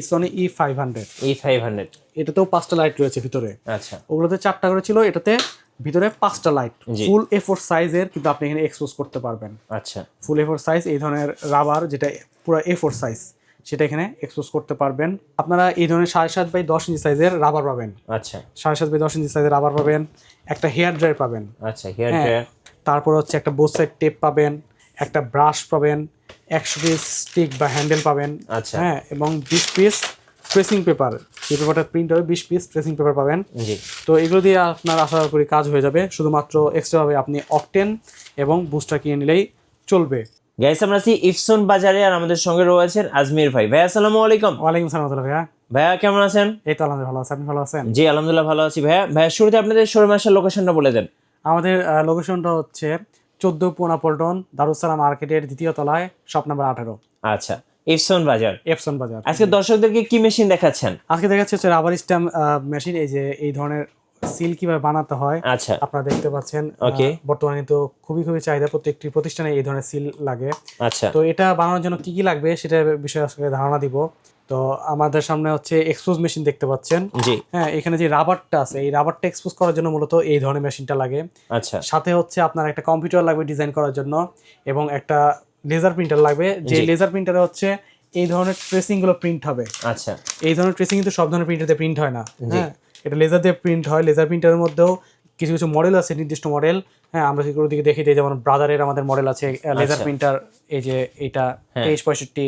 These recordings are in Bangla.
ইসনি E five hundred E five hundred এটাতেও পাঁচটা লাইট রয়েছে ভিতরে। আচ্ছা। ওগুলোতে চারটা করে ছিল এটাতে ভিতরে পাঁচটা লাইট ফুল এ ফোর সাইজের কিন্তু আপনি এখানে এক্সপোজ করতে পারবেন। আচ্ছা। ফুল এ ফোর সাইজ এই ধরনের রাবার যেটা পুরো এ ফোর সাইজ সেটা এখানে এক্সপোজ করতে পারবেন। আপনারা এই ধরনের সাড়ে সাত বাই দশ ইঞ্চি সাইজের রাবার পাবেন। আচ্ছা। সাড়ে সাত বাই দশ ইঞ্চি সাইজের রাবার পাবেন একটা হেয়ার ড্রায়ার পাবেন। আচ্ছা হেয়ার হ্যাঁ, ড্রায়ার তারপর হচ্ছে একটা বোথ সাইড টেপ পাবেন একটা ব্রাশ পাবেন একশো পিস স্টিক বা হ্যান্ডেল পাবেন। আচ্ছা। হ্যাঁ এবং বিশ পিস ট্রেসিং পেপার যে পেপারটা প্রিন্ট হবে বিশ পিস ট্রেসিং পেপার পাবেন। জি। তো এগুলো দিয়ে আপনার আশা করি কাজ হয়ে যাবে। শুধুমাত্র এক্সট্রাভাবে আপনি অকটেন এবং বুস্টার কিনে নিলেই চলবে। গাইস আমরা আছি ইফসন বাজারে আর আমাদের সঙ্গে রয়েছেন আজমির ভাই। ভাই আসসালামু আলাইকুম। ওয়ালাইকুম সালাম রহমতুল্লাহ ভাইয়া। ভাইয়া কেমন আছেন? এই তো আলহামদুলিল্লাহ ভালো আছে। আপনি ভালো আছেন? জি আলহামদুলিল্লাহ ভালো আছি ভাইয়া। ভাইয়া শুরুতে আপনাদের শোরুম আসার লোকেশনটা বলে দেন। আমাদের লোকেশনটা হচ্ছে চোদ্দ পোনা পল্টন দারুসালাম মার্কেটের দ্বিতীয় তলায় শপ নাম্বার আঠারো। আচ্ছা ইফসন বাজার। এফসন বাজার। আজকে দর্শকদেরকে কি মেশিন দেখাচ্ছেন? আজকে দেখাচ্ছে হচ্ছে রাবার স্ট্যাম্প মেশিন এই যে এই ধরনের সিল কীভাবে বানাতে হয় আচ্ছা। আপনারা দেখতে পাচ্ছেন. বর্তমানে তো খুবই খুবই চাহিদা প্রত্যেকটি প্রতিষ্ঠানে এই ধরনের সিল লাগে। আচ্ছা। তো এটা বানানোর জন্য কি কি লাগবে সেটার বিষয়ে আজকে ধারণা দিব। তো আমাদের সামনে হচ্ছে এক্সপোজ মেশিন দেখতে পাচ্ছেন। জি। হ্যাঁ এখানে যে রাবারটা আছে এই রাবারটা এক্সপোজ করার জন্য মূলত এই ধরনের মেশিনটা লাগে। আচ্ছা। সাথে হচ্ছে আপনার একটা কম্পিউটার লাগবে ডিজাইন করার জন্য এবং একটা লেজার প্রিন্টার লাগবে। যে লেজার প্রিন্টারে হচ্ছে এই ধরনের ট্রেসিংগুলো প্রিন্ট হবে। আচ্ছা। এই ধরনের ট্রেসিং কিন্তু সব ধরনের প্রিন্টারতে প্রিন্ট হয় না। হ্যাঁ এটা লেজার দিয়ে প্রিন্ট হয়। লেজার প্রিন্টারের মধ্যেও কিছু কিছু মডেল আছে নির্দিষ্ট মডেল হ্যাঁ আমরা সেগুলো দিকে দেখি দিই। যেমন ব্রাদারের আমাদের মডেল আছে লেজার আচ্ছা। প্রিন্টার এই যে এটা হ্যাঁ। তেইশ পঁয়ষট্টি।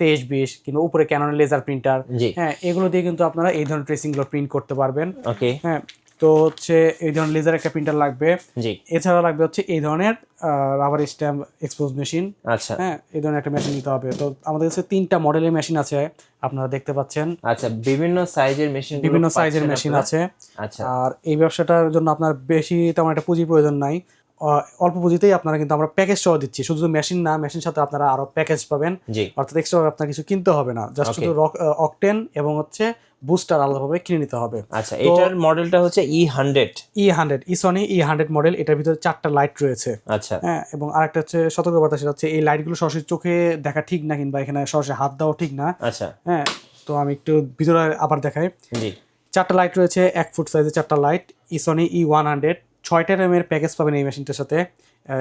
তেইশ বিশ কিংবা উপরে ক্যাননের লেজার প্রিন্টার হ্যাঁ এগুলো দিয়ে কিন্তু আপনারা এই ধরনের ট্রেসিংগুলো প্রিন্ট করতে পারবেন। ওকে হ্যাঁ তো হচ্ছে এই ধরনের লেজার একটা প্রিন্টার লাগবে। এছাড়া লাগবে হচ্ছে এই ধরনের রাবার স্ট্যাম্প এক্সপোজ মেশিন আচ্ছা। হ্যাঁ এই ধরনের একটা মেশিন নিতে হবে। তো আমাদের কাছে তিনটা মডেলের মেশিন আছে আপনারা দেখতে পাচ্ছেন। আচ্ছা বিভিন্ন সাইজের মেশিন বিভিন্ন সাইজের মেশিন আছে। আচ্ছা। আর এই ব্যবসাটার জন্য আপনার বেশি তেমন একটা পুঁজির প্রয়োজন নাই। অল্প পুঁজিতেই আপনারা কিন্তু আমরা প্যাকেজ সহ দিচ্ছি। শুধু মেশিন না মেশিন সাথে আপনারা আরও প্যাকেজ পাবেন। অর্থাৎ এক্সট্রা আপনার কিছু কিনতে হবে না। জাস্ট শুধু অকটেন এবং হচ্ছে বুস্টার আলাদাভাবে কিনে নিতে হবে। আচ্ছা এটার মডেলটা হচ্ছে ই হান্ড্রেড ই হান্ড্রেড ইসনি ই হান্ড্রেড মডেল এটার ভিতরে চারটা লাইট রয়েছে। আচ্ছা। হ্যাঁ এবং আরেকটা হচ্ছে সতর্কবার্তা সেটা হচ্ছে এই লাইটগুলো সরাসরি চোখে দেখা ঠিক না কিংবা এখানে সরাসরি হাত দেওয়া ঠিক না। আচ্ছা। হ্যাঁ তো আমি একটু ভিতরে আবার দেখাই। চারটা লাইট রয়েছে এক ফুট সাইজের চারটা light E Sony E one hundred ছয়টা র্যামের প্যাকেজ পাবেন এই মেশিনটার সাথে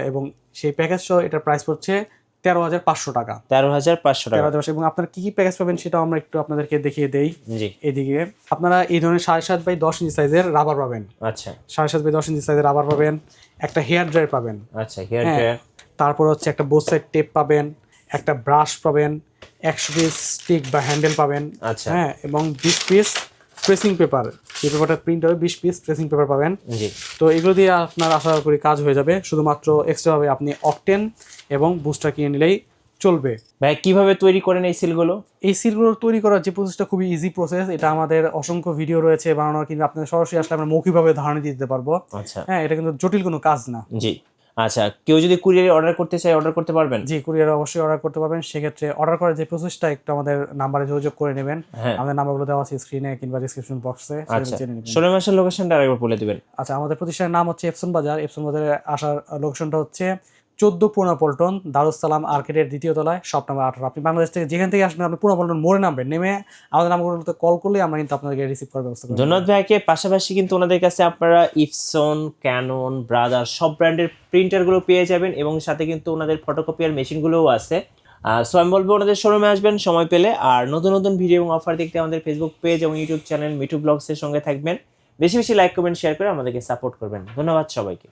এবং সেই প্যাকেজ সহ এটার প্রাইস পড়ছে তেরো হাজার পাঁচশো টাকা। তেরো হাজার পাঁচশো তেরো টাকা। হাজার এবং আপনার কি কি প্যাকেজ পাবেন সেটাও আমরা একটু আপনাদেরকে দেখিয়ে দেই। এদিকে আপনারা এই ধরনের সাড়ে সাত বাই দশ ইঞ্চি সাইজের রাবার পাবেন। আচ্ছা। সাড়ে সাত বাই দশ ইঞ্চি সাইজের রাবার পাবেন একটা হেয়ার ড্রায়ার পাবেন। আচ্ছা হেয়ার হ্যাঁ। ড্রায়ার তারপর হচ্ছে একটা বোথ সাইড টেপ পাবেন একটা ব্রাশ পাবেন একশো পিস স্টিক বা হ্যান্ডেল পাবেন। আচ্ছা। হ্যাঁ এবং বিশ পিস ট্রেসিং পেপার যে পেপারটা প্রিন্ট হবে বিশ পিস ট্রেসিং পেপার পাবেন। জি। তো এগুলো দিয়ে আপনার আশা করি কাজ হয়ে যাবে। শুধুমাত্র এক্সট্রাভাবে আপনি অকটেন এবং বুস্টার কিনে নিলেই চলবে। ভাই কীভাবে তৈরি করেন এই সিলগুলো? এই সিলগুলো তৈরি করার যে প্রসেসটা খুবই ইজি প্রসেস এটা আমাদের অসংখ্য ভিডিও রয়েছে বানানোর কিন্তু আপনাদের সরাসরি আসলে আমরা মৌখিকভাবে ধারণা দিতে পারব। আচ্ছা। হ্যাঁ এটা কিন্তু জটিল কোনো কাজ না। জি। আচ্ছা কেউ যদি কুরিয়ারে অর্ডার করতে চায় অর্ডার করতে পারবেন? জি কুরিয়ারে অবশ্যই অর্ডার করতে পারবেন। সেক্ষেত্রে অর্ডার করার যে প্রসেসটা একটু আমাদের নাম্বারে যোগাযোগ করে নেবেন। হ্যাঁ। আমাদের নাম্বারগুলো দেওয়া আছে স্ক্রিনে কিংবা ডিসক্রিপশন বক্সে জেনে নেবেন। ষোলো মাসের লোকেশনটা আরেকবার বলে দিবেন। আচ্ছা আমাদের প্রতিষ্ঠানের নাম হচ্ছে এপসন বাজার এপসন বাজারে আসার লোকেশনটা হচ্ছে চোদ্দ পল্টন দারুসালাম আর্কেটের দ্বিতীয় তলায় শপ নাম্বার আঠারো। আপনি বাংলাদেশ থেকে যেখান থেকে আসবেন, আপনি পুনা পল্টন মোড়ে নামবেন, নেমে আমাদের নাম্বারগুলোতে কল করলে আমরা কিন্তু আপনাদেরকে রিসিভ করার ব্যবস্থা ধন্যবাদ ভাইকে। পাশাপাশি কিন্তু ওনাদের কাছে আপনারা ইফসন ক্যানন ব্রাদার সব ব্র্যান্ডের প্রিন্টারগুলো পেয়ে যাবেন এবং সাথে কিন্তু ওনাদের ফটোকপিয়ার মেশিনগুলোও আছে। সো আমি বলব ওনাদের শোরুমে আসবেন, সময় পেলে। আর নতুন নতুন ভিডিও এবং অফার দেখতে আমাদের ফেসবুক পেজ এবং ইউটিউব চ্যানেল মিটু ব্লগসের সঙ্গে থাকবেন। বেশি বেশি লাইক কমেন্ট শেয়ার করে আমাদেরকে সাপোর্ট করবেন। ধন্যবাদ সবাইকে।